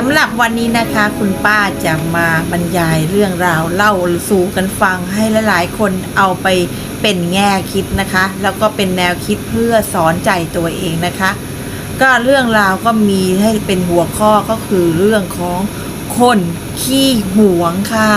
สำหรับวันนี้นะคะคุณป้าจะมาบรรยายเรื่องราวเล่าสู่กันฟังให้หลายๆ คนเอาไปเป็นแง่คิดนะคะ แล้วก็เป็นแนวคิดเพื่อสอนใจตัวเองนะคะ ก็เรื่องราวก็มีให้เป็นหัวข้อก็คือเรื่องของคนขี้หวงค่ะ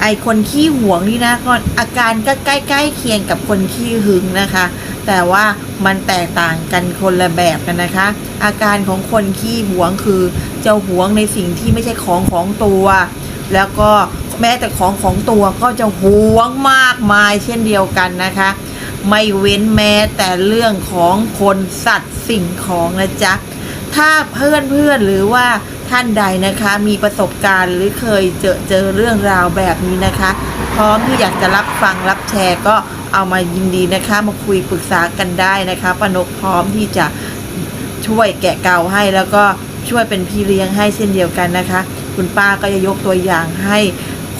ไอคนขี้หวงนี่นะก็อาการก็ใกล้ๆเคียงกับคนขี้หึงนะคะ แต่ว่า มันแตกต่างกันคนละแบบกันนะคะ อาการของคนขี้หวงคือจะหวงในสิ่งที่ไม่ใช่ของของตัว แล้วก็แม้แต่ของของตัวก็จะหวงมากมายเช่นเดียวกันนะคะ ไม่เว้นแม้แต่เรื่องของคนสัตว์สิ่งของนะจ๊ะถ้าเพื่อนเพื่อนหรือว่าท่านใดนะคะมีประสบการณ์หรือเคยเจอเจอเรื่องราวแบบนี้นะคะ พร้อมที่อยากจะรับฟังรับแชร์ก็ เอามายินดีนะคะมาคุยปรึกษากันได้นะคะปานกพร้อมที่จะช่วยแกะเกาให้แล้วก็ช่วยเป็นพี่เลี้ยงให้เช่นเดียวกันนะคะ คุณป้าก็จะยกตัวอย่างให้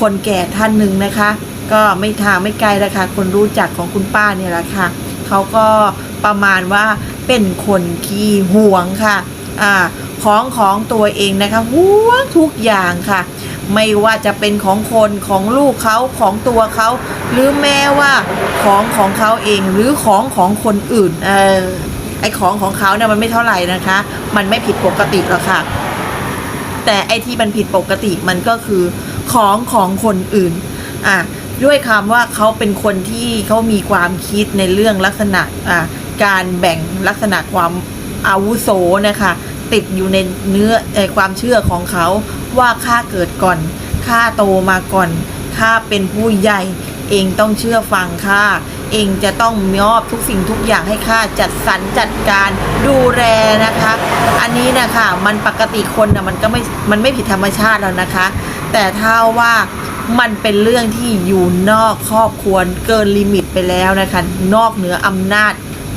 คนแก่ท่านหนึ่งนะคะ ก็ไม่ทางไม่ไกลแล้วค่ะคนรู้จักของคุณป้าเนี่ยแหละค่ะเขาก็ประมาณว่าเป็นคนขี้ห่วงค่ะอ่าของของตัวเองนะคะห่วงทุกอย่างค่ะ ไม่ว่าจะเป็นของคนของลูกเขาของตัวเขาหรือแม้ว่าของของเขาเองหรือของของคนอื่นเออไอของของเขาเนี่ยมันไม่เท่าไหร่นะคะ มันไม่ผิดปกติหรอกค่ะ แต่ไอที่มันผิดปกติมันก็คือของของคนอื่นอะด้วยคำว่าเขาเป็นคนที่เขามีความคิดในเรื่องลักษณะอะการแบ่งลักษณะความอาวุโสนะคะ ติดอยู่ในเนื้อในความเชื่อของเขา ว่าข้าเกิดก่อนข้าโตมาก่อนข้าเป็นผู้ใหญ่ เองต้องเชื่อฟังข้าเองจะต้องมอบทุกสิ่งทุกอย่างให้ข้าจัดสรรจัดการดูแลนะคะ อันนี้นะคะมันปกติคนนะมันก็ไม่มันไม่ผิดธรรมชาติแล้วนะคะ แต่ถ้าว่ามันเป็นเรื่องที่อยู่นอกครอบครัวเกินลิมิตไปแล้วนะคะ นอกเหนืออำนาจ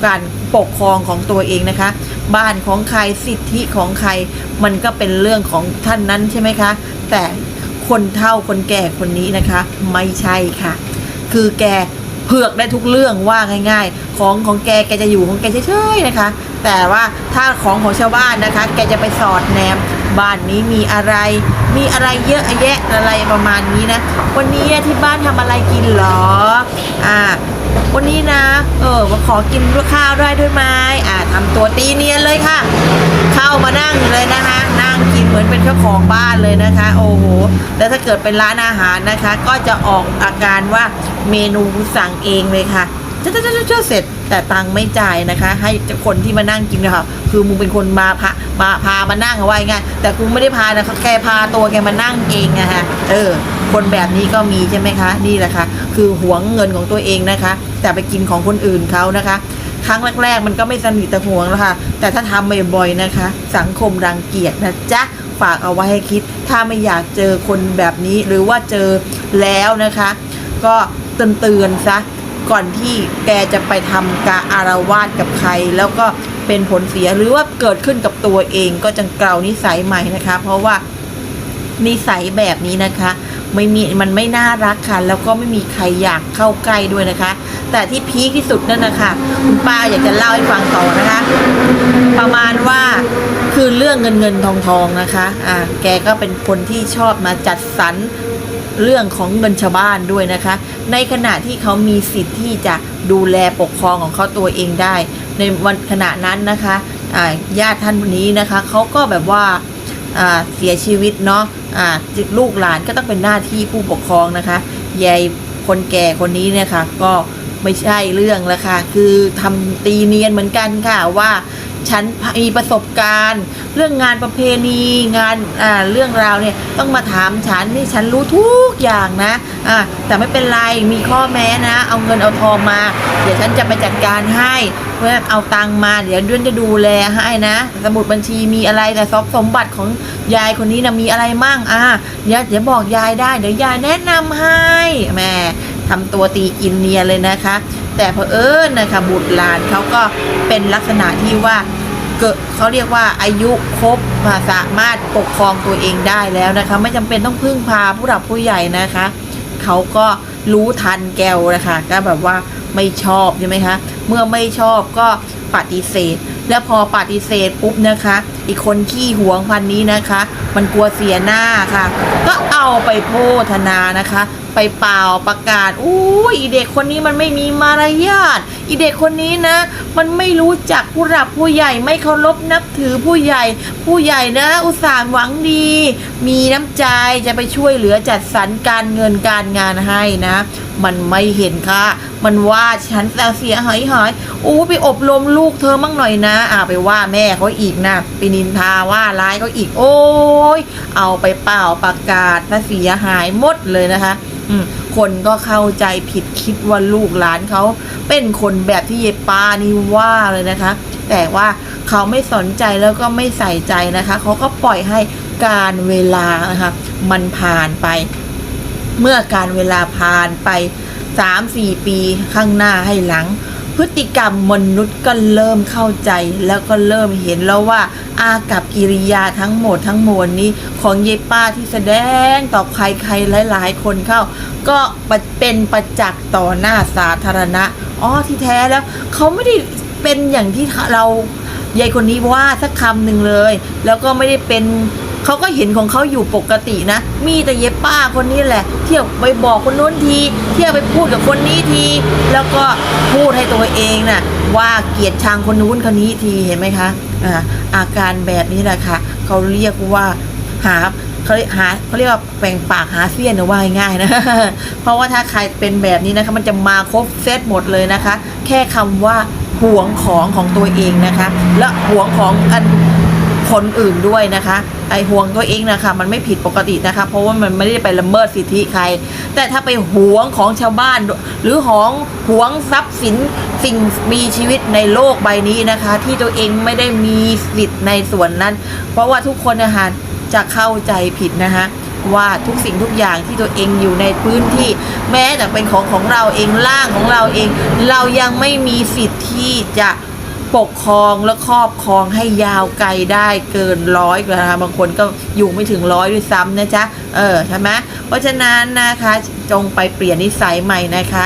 การปกครองของตัวเองนะคะ บ้านของใครสิทธิของใคร มันก็เป็นเรื่องของท่านนั้นใช่ไหมคะ แต่คนเฒ่าคนแก่คนนี้นะคะ ไม่ใช่ค่ะ คือแกเผือกได้ทุกเรื่องว่าง่าย ๆ ของของแกแกจะอยู่ของแกเฉยๆนะคะ แต่ว่าถ้าของของชาวบ้านนะคะ แกจะไปสอดแนมบ้านนี้มีอะไร มีอะไรเยอะแยะอะไรประมาณนี้นะ วันนี้ที่บ้านทำอะไรกินหรอ อ่า วันนี้นะ เออมาขอกินด้วยข้าวได้ด้วยไหมอ่าทำตัวตีเนียนเลยค่ะ เข้ามานั่งเลยนะคะ นั่งกินเหมือนเป็นเจ้าของบ้านเลยนะคะ โอ้โหแล้วถ้าเกิดเป็นร้านอาหารนะคะ ก็จะออกอาการว่าเมนูสั่งเองเลยค่ะจ้าจ้าจ้าจ้าเสร็จแต่ตังไม่จ่ายนะคะ ให้คนที่มานั่งกินนะคะคือมึงเป็นคนมาพามาพามานั่งเอาไว้ไงแต่กูไม่ได้พานะแกพาตัวแกมานั่งเองนะคะเออ คนแบบนี้ก็มีใช่ไหมคะ นี่แหละค่ะ คือหวงเงินของตัวเองนะคะ แต่ไปกินของคนอื่นเขานะคะ ครั้งแรกๆ มันก็ไม่สนิทแต่หวงแล้วค่ะ แต่ถ้าทำบ่อยๆนะคะ สังคมรังเกียจนะจ๊ะฝากเอาไว้ให้คิด ถ้าไม่อยากเจอคนแบบนี้หรือว่าเจอแล้วนะคะ ก็เตือนๆซะก่อนที่แกจะไปทำกาอารวาสกับใคร แล้วก็เป็นผลเสียหรือว่าเกิดขึ้นกับตัวเองก็จะเกลานิสัยใหม่นะคะ เพราะว่า นิสัยแบบนี้นะคะ ไม่มีมันไม่น่ารักค่ะ แล้วก็ไม่มีใครอยากเข้าใกล้ด้วยนะคะ แต่ที่พีคที่สุดนั่นนะคะคุณป้าอยากจะเล่าให้ฟังต่อนะคะ ประมาณว่าคือเรื่องเงินเงินทองทองนะคะอ่าแกก็เป็นคนที่ชอบมาจัดสรรเรื่องของเงินชาวบ้านด้วยนะคะ ในขณะที่เขามีสิทธิ์ที่จะดูแลปกครองของเขาตัวเองได้ ในวันขณะนั้นนะคะญาติท่านนี้นะคะเขาก็แบบว่าเสียชีวิตเนาะ อ่าลูกหลานก็ต้องเป็นหน้าที่ผู้ปกครองนะคะยายคนแก่คนนี้เนี่ยค่ะก็ไม่ใช่เรื่องละค่ะ คือทำตีเนียนเหมือนกันค่ะว่า ฉันมีประสบการณ์ เรื่องงานประเพณีงานอ่าเรื่องราวเนี่ยต้องมาถามฉันนี่ฉันรู้ทุกอย่างนะอ่าแต่ไม่เป็นไรมีข้อแม้นะ เอาเงินเอาทองมา เดี๋ยวฉันจะไปจัดการให้เพื่อเอาตังมาเดี๋ยวดือนจะดูแลให้นะสมุดบัญชีมีอะไรแต่ทรัพย์สมบัติของยายคนนี้นะมีอะไรมั่งอ่าเดี๋ยวเดี๋ยวบอกยายได้เดี๋ยวยายแนะนำให้แม่ทำตัวตีกินเนียเลยนะคะ แต่เผอิญนะคะบุตรหลานเขาก็เป็นลักษณะที่ว่า เกิดเขาเรียกว่าอายุครบมาสามารถปกครองตัวเองได้แล้วนะคะ ไม่จำเป็นต้องพึ่งพาผู้หลักผู้ใหญ่นะคะ เขาก็รู้ทันแกวนะคะก็แบบว่าไม่ชอบใช่ไหมคะเมื่อไม่ชอบก็ปฏิเสธ แล้วพอปฏิเสธปุ๊บนะคะ อีกคนขี้หวงพันนี้นะคะ มันกลัวเสียหน้าค่ะ ก็เอาไปโพธนานะคะ ไปเป่าประกาศอู้ยอีเด็กคนนี้มันไม่มีมารยาทอีเด็กคนนี้นะ มันไม่รู้จักผู้หลักผู้ใหญ่ไม่เคารพนับถือผู้ใหญ่ ผู้ใหญ่นะ อุตส่าห์หวังดี มีน้ำใจจะไปช่วยเหลือจัดสรรการเงินการงานให้นะ มันไม่เห็นค่ะ มันว่าฉันเสียหายหายอู้ไปอบรมลูกเธอมั่งหน่อยนะอ่าไปว่าแม่เขาอีกนะไปนินทาว่าร้ายเขาอีก โอ้ยเอาไปเปล่าประกาศเสียหายหมดเลยนะคะ อืม คนก็เข้าใจผิดคิดว่าลูกหลานเขาเป็นคนแบบที่เยปานี่ว่าเลยนะคะ แต่ว่าเขาไม่สนใจแล้วก็ไม่ใส่ใจนะคะ เขาก็ปล่อยให้การเวลานะคะมันผ่านไป เมื่อการเวลาผ่านไป 3-4 ปีข้างหน้าให้หลัง พฤติกรรมมนุษย์ก็เริ่มเข้าใจแล้วก็เริ่มเห็นแล้วว่า อากับกิริยาทั้งหมดทั้งมวลนี้ของเยป้าที่แสดงต่อใครใครหลายๆ คนเข้า ก็เป็นประจักษ์ต่อหน้าสาธารณะอ๋อที่แท้แล้วเขาไม่ได้เป็นอย่างที่เรายายคนนี้ว่าสักคำหนึ่งเลย แล้วก็ไม่ได้เป็น เขาก็เห็นของเขาอยู่ปกตินะ มีแต่เย็บป้าคนนี้แหละ เที่ยวไปบอกคนนู้นที เที่ยวไปพูดกับคนนี้ที แล้วก็พูดให้ตัวเองน่ะว่าเกลียดชังคนนู้นคนนี้ทีเห็นไหมคะอ่าอาการแบบนี้แหละค่ะเขาเรียกว่าหาเขาหาเขาเรียกว่าแปลงปากหาเสี้ยนนะว่าง่ายๆนะ เพราะว่าถ้าใครเป็นแบบนี้นะคะ มันจะมาครบเซตหมดเลยนะคะ แค่คำว่าห่วงของของตัวเองนะคะ และห่วงของอัน คนอื่นด้วยนะคะไอห่วงตัวเองนะคะ มันไม่ผิดปกตินะคะ เพราะว่ามันไม่ได้ไปละเมิดสิทธิใคร แต่ถ้าไปห่วงของชาวบ้าน หรือของห่วงทรัพย์สินสิ่งมีชีวิตในโลกใบนี้นะคะ ที่ตัวเองไม่ได้มีสิทธิ์ในส่วนนั้น เพราะว่าทุกคนนะคะจะเข้าใจผิดนะคะว่าทุกสิ่งทุกอย่างที่ตัวเองอยู่ในพื้นที่ แม้แต่เป็นของของเราเองร่างของเราเอง เรายังไม่มีสิทธิ์ที่จะ ปกครองและครอบครองให้ยาวไกลได้เกินร้อยนะคะบางคนก็อยู่ไม่ถึงร้อยด้วยซ้ำนะจ๊ะเออใช่ไหมเพราะฉะนั้นนะคะจงไปเปลี่ยนนิสัยใหม่นะคะ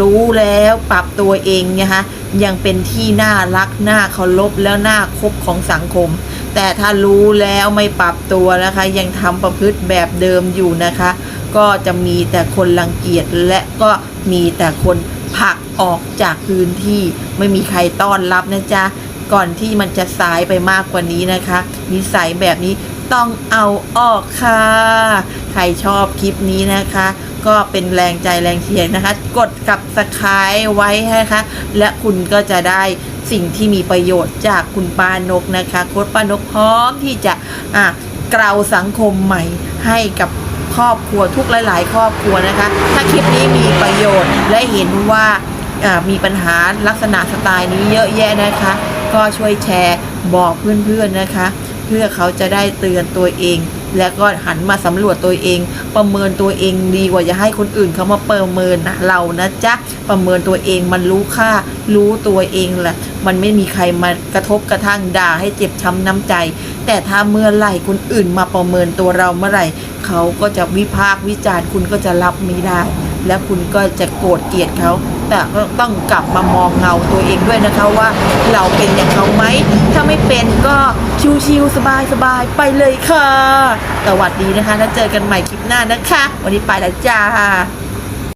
รู้แล้วปรับตัวเองนะคะยังเป็นที่น่ารักน่าเคารพแล้วน่าคบของสังคม แต่ถ้ารู้แล้วไม่ปรับตัวนะคะ ยังทำประพฤติแบบเดิมอยู่นะคะ ก็จะมีแต่คนรังเกียจและก็มีแต่คน ผักออกจากพื้นที่ไม่มีใครต้อนรับนะจ๊ะ ก่อนที่มันจะสายไปมากกว่านี้นะคะ นิสัยแบบนี้ต้องเอาออกค่ะ ใครชอบคลิปนี้นะคะ ก็เป็นแรงใจแรงเชียร์นะคะ กดกับสไครไว้นะคะ และคุณก็จะได้สิ่งที่มีประโยชน์จากคุณป้านกนะคะโค้ดป้านกพร้อมที่จะอะกลาสังคมใหม่ให้กับ ครอบครัวทุกหลาย ๆ ครอบครัวนะคะ ถ้าคลิปนี้มีประโยชน์และเห็นว่ามีปัญหาลักษณะสไตล์นี้เยอะแยะนะคะ ก็ช่วยแชร์บอกเพื่อน ๆ นะคะ เพื่อเขาจะได้เตือนตัวเอง แล้วก็หันมาสำรวจตัวเอง ประเมินตัวเองดีกว่าจะให้คนอื่นเขามาประเมินนะเรานะจ๊ะประเมินตัวเองมันรู้ค่ารู้ตัวเองแหละมันไม่มีใครมากระทบกระทั่งด่าให้เจ็บช้ำน้ำใจ แต่ถ้าเมื่อไหร่คนอื่นมาประเมินตัวเราเมื่อไหร่ เขาก็จะวิพากษ์วิจารณ์คุณก็จะรับไม่ได้ และคุณก็จะโกรธเกลียดเขา แต่ก็ต้องกลับมามองเงาตัวเองด้วยนะคะว่า เราเป็นอย่างเขาไหม ถ้าไม่เป็นก็ชิวๆสบายๆไปเลยค่ะ สวัสดีนะคะ แล้วเจอกันใหม่คลิปหน้านะคะ วันนี้ไปแล้วจ้า